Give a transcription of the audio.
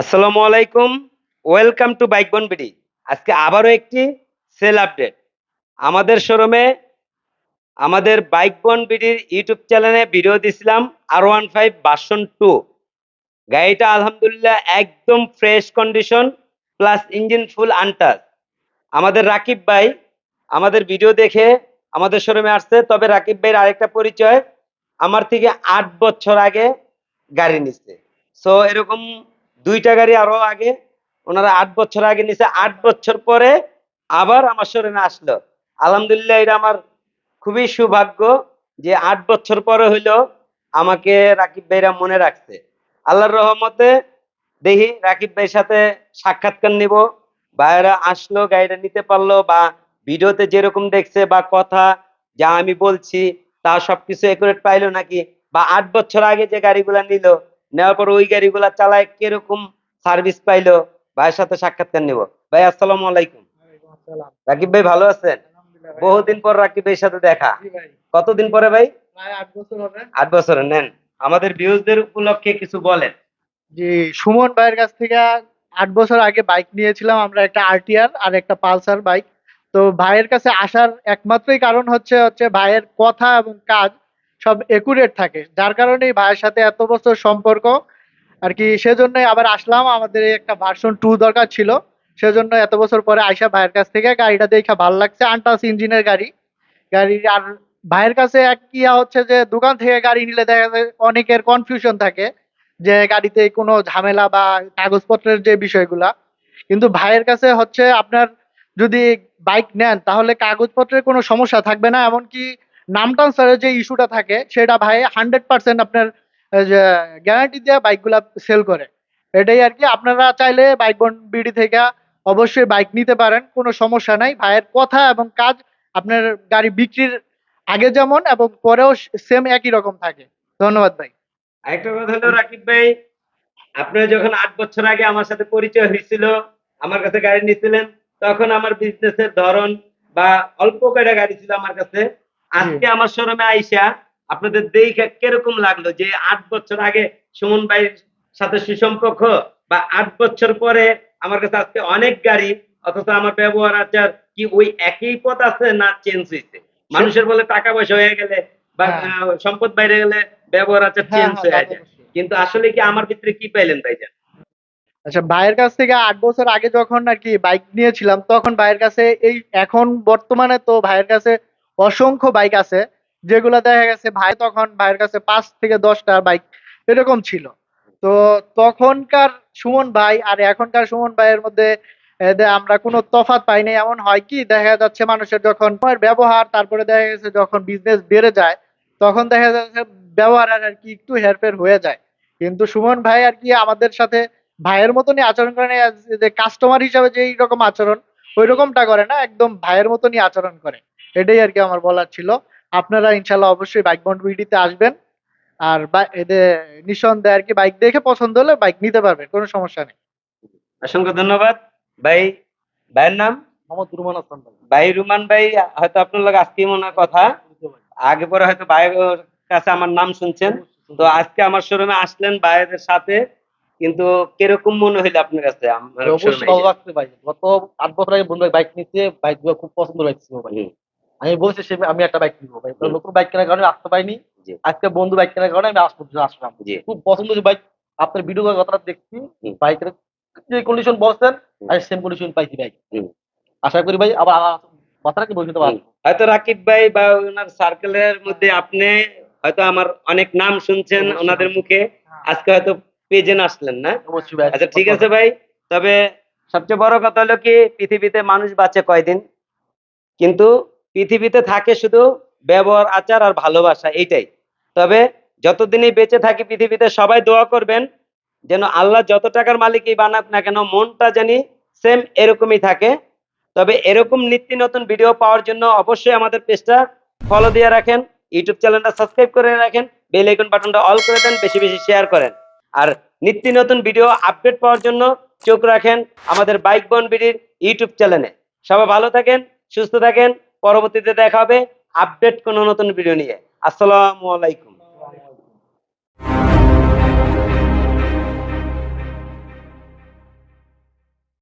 আসসালামু আলাইকুম। Welcome to bike বন বিডি আজকে আবারও একটি সেল আপডেট আমাদের শোরুমে আমাদের বাইক বন বিডির ইউটিউব চ্যানেলে ভিডিও দিছিলাম আর ওয়ান ফাইভ বাসন টু গাড়িটা আলহামদুলিল্লাহ একদম fresh condition plus engine full untouch আমাদের রাকিব ভাই আমাদের ভিডিও দেখে আমাদের শোরুমে আসছে। তবে রাকিব ভাইয়ের আরেকটা পরিচয়, আমার থেকে আট বছর আগে গাড়ি নিচ্ছে সো এরকম দুইটা গাড়ি আরও আগে, ওনারা আট বছর আগে নিছে, আট বছর পরে আবার আমার শোরুমে আসলো। আলহামদুলিল্লাহ, এটা আমার খুবই সৌভাগ্য যে আট বছর পরে হইল আমাকে রাকিব ভাইরা মনে রাখছে। আল্লাহর রহমতে দেখি রাকিব ভাইয়ের সাথে সাক্ষাৎকার নিব, ভাইয়েরা আসলো, গাড়িটা নিতে পারল বা ভিডিওতে যেরকম দেখছে বা কথা যা আমি বলছি তা সবকিছু একুরেট পাইলো নাকি? বা আট বছর আগে যে গাড়িগুলা নিল নেওয়ার পর ওই গাড়িগুলা চালায় কীরকম সার্ভিস পাইলো ভাইয়ের সাথে সাক্ষাৎকার নিব। ভাই আসসালামু আলাইকুম। রাকিব ভাই ভালো আছেন? বহুদিন পর রাকিব ভাইয়ের সাথে দেখা। কতদিন পরে ভাই? আট বছরে নেন। আমাদের ভিউজদের উপলক্ষে কিছু বলেন। জি সুমন ভাইয়ের কাছ থেকে আট বছর আগে বাইক নিয়েছিলাম আমরা একটা আরটিআর আর একটা পালসার বাইক তো ভাইয়ের কাছে আসার একমাত্রই কারণ হচ্ছে হচ্ছে ভাইয়ের কথা এবং কাজ। সব একুরেট থাকে। যার কারণেই ভাইয়ের সাথে এত বছর সম্পর্ক। আর কি, সেজন্যই আবার আসলাম। আমাদের একটা ভার্সন টু দরকার ছিল। সেজন্য এত বছর পরে আইসা ভাইয়ের কাছ থেকে গাড়িটা দেখে ভালো লাগছে। আনটাস ইঞ্জিনের গাড়ি। গাড়ি আর ভাইয়ের কাছে এক ইয়া হচ্ছে যে, দোকান থেকে গাড়ি নিলে দেখা যায় অনেকের কনফিউশন থাকে যে গাড়িতে কোনো ঝামেলা বা কাগজপত্রের যে বিষয়গুলা। কিন্তু ভাইয়ের কাছে হচ্ছে আপনার যদি বাইক নেন, তাহলে কাগজপত্রের কোনো সমস্যা থাকবে না। এমনকি নাম ট্রান্সফারের যে ইস্যুটা থাকে, সেটা ভাই হান্ড্রেড পার্সেন্ট আপনার গ্যারান্টি দিয়ে বাইকগুলা সেল করে। এটাই আর কি। আপনারা চাইলে বাইক বন বিডি থেকে অবশ্যই বাইক নিতে পারেন, কোনো সমস্যা নাই। ভাইয়ের কথা এবং কাজ আপনার গাড়ি বিক্রির আগে যেমন এবং পরেও সেম একই রকম থাকে। ধন্যবাদ ভাই। আরেকটা কথা হলো, রাকিব ভাই, আপনার যখন আট বছর আগে আমার সাথে পরিচয় হয়েছিল, আমার কাছে গাড়ি নিয়েছিলেন তখন আমার বিজনেসের ধরন বা অল্প কয়টা গাড়ি ছিল আমার কাছে আজকে আমার শোরুমে আইসা আপনাদের দেখে কীরকম লাগল যে আট বছর আগে সুমন ভাইয়ের সাথে সুসম্পর্ক বা আট বছর পরে আমার কাছে আজকে অনেক গাড়ি অথচ আমার ব্যবহার আচার কি ওই একই পথ আছে না চেঞ্জ হয়েছে মানুষের বলে টাকা পয়সা হয়ে গেলে বা হ্যাঁ। সম্পদ বাইরে গেলে ব্যবহার আচার হ্যাঁ, চেঞ্জ হ্যাঁ, হয়ে যায়। কিন্তু আসলে কি আমার ভিতরে কি পাইলেন ভাইজান? আচ্ছা ভাইয়ের কাছ থেকে আট বছর আগে যখন আর কি বাইক নিয়েছিলাম তখন ভাইয়ের কাছে এই এখন বর্তমানে তো ভাইয়ের কাছে অসংখ্য বাইক আছে, যেগুলো দেখা গেছে ভাই তখন ভাইয়ের কাছে পাঁচ থেকে দশটা বাইক এরকম ছিল। তো তখনকার সুমন ভাই আর এখনকার সুমন ভাইয়ের মধ্যে আমরা কোনো তফাৎ পাই নাই। এমন হয় কি, দেখা যাচ্ছে মানুষের যখন ব্যবহার, তারপরে দেখা গেছে যখন বিজনেস বেড়ে যায়, তখন দেখা যাচ্ছে ব্যবহার আর কি একটু হেরফের হয়ে যায়। কিন্তু সুমন ভাই আর কি আমাদের সাথে ভাইয়ের মতনই আচরণ করে যে কাস্টমার হিসাবে যে রকম আচরণ, ওই রকমটা করে না, একদম ভাইয়ের মতনই আচরণ করে। এটাই আর কি আমার বলার ছিল। আপনারা ইনশাল্লাহ অবশ্যই বাইক বন্ড বিডিতে আসবেন। আর এদের নিঃসন্দেহে আর কি বাইক দেখে পছন্দ হলে বাইক নিতে পারবেন কোনো সমস্যা নেই। অসংখ্য ধন্যবাদ। ভাই ভাইয়ের নাম? মোহাম্মদ রুমান হাসান ভাই। রুমান ভাই হয়তো আপনার লগে আজকে মনে কথা। আগে পরে হয়তো ভাইয়ের কাছে আমার নাম শুনছেন। তো আজকে আমার শোরুমে আসলেন ভাইয়ের সাথে। কিন্তু কীরকম মনে হইল আপনার কাছে? আমার অবশ্যই ভালো লাগছে ভাই। গত আট বছর আগে বন্ধু বাইক নিচ্ছে বাইক খুব পছন্দ লাগছিল ভাই। আমি বলছি সে আমি একটা বাইক কিনবো। নতুন বাইক কেনার কারণে আসতে পাইনি। আজকে বন্ধু বাইক কেনার কারণে আমি আসতে আসলাম। খুব পছন্দ বাইক আপনার ভিডিও কথাটা দেখছি। বাইকের যে কন্ডিশন বলছেন। আমি সেম কন্ডিশন পাইছি ভাই হুম। আশা করি ভাই আবার কথাটা কি বলতে পারব? হয়তো রাকিব ভাই বা ওনার সার্কেলের মধ্যে আপনি হয়তো আমার অনেক নাম শুনছেন ওনাদের মুখে। আজকে হয়তো পেজেন আসলেন না। আচ্ছা ঠিক আছে ভাই। তবে সবচেয়ে বড় কথা হলো কি পৃথিবীতে মানুষ বাঁচে কয়দিন? কিন্তু পৃথিবীতে থাকে শুধু ব্যবহার, আচার আর ভালোবাসা, এইটাই। তবে যতদিনই বেঁচে থাকি পৃথিবীতে সবাই দোয়া করবেন যেন আল্লাহ যত টাকার মালিকই বানাক না কেন, মনটা জানি সেম এরকমই থাকে। তবে এরকম নিত্য নতুন ভিডিও পাওয়ার জন্য অবশ্যই আমাদের পেজটা ফলো দিয়ে রাখেন ইউটিউব চ্যানেলটা সাবস্ক্রাইব করে রাখেন বেল আইকন বাটনটা অল করে দেন, বেশি বেশি শেয়ার করেন। আর নিত্য নতুন ভিডিও আপডেট পাওয়ার জন্য চোখ রাখেন আমাদের বাইক বন বিডির ইউটিউব চ্যানেলে সবাই ভালো থাকেন, সুস্থ থাকেন পরবর্তীতে দেখা হবে আপডেট কোনো নতুন ভিডিও নিয়ে। আসসালামু আলাইকুম।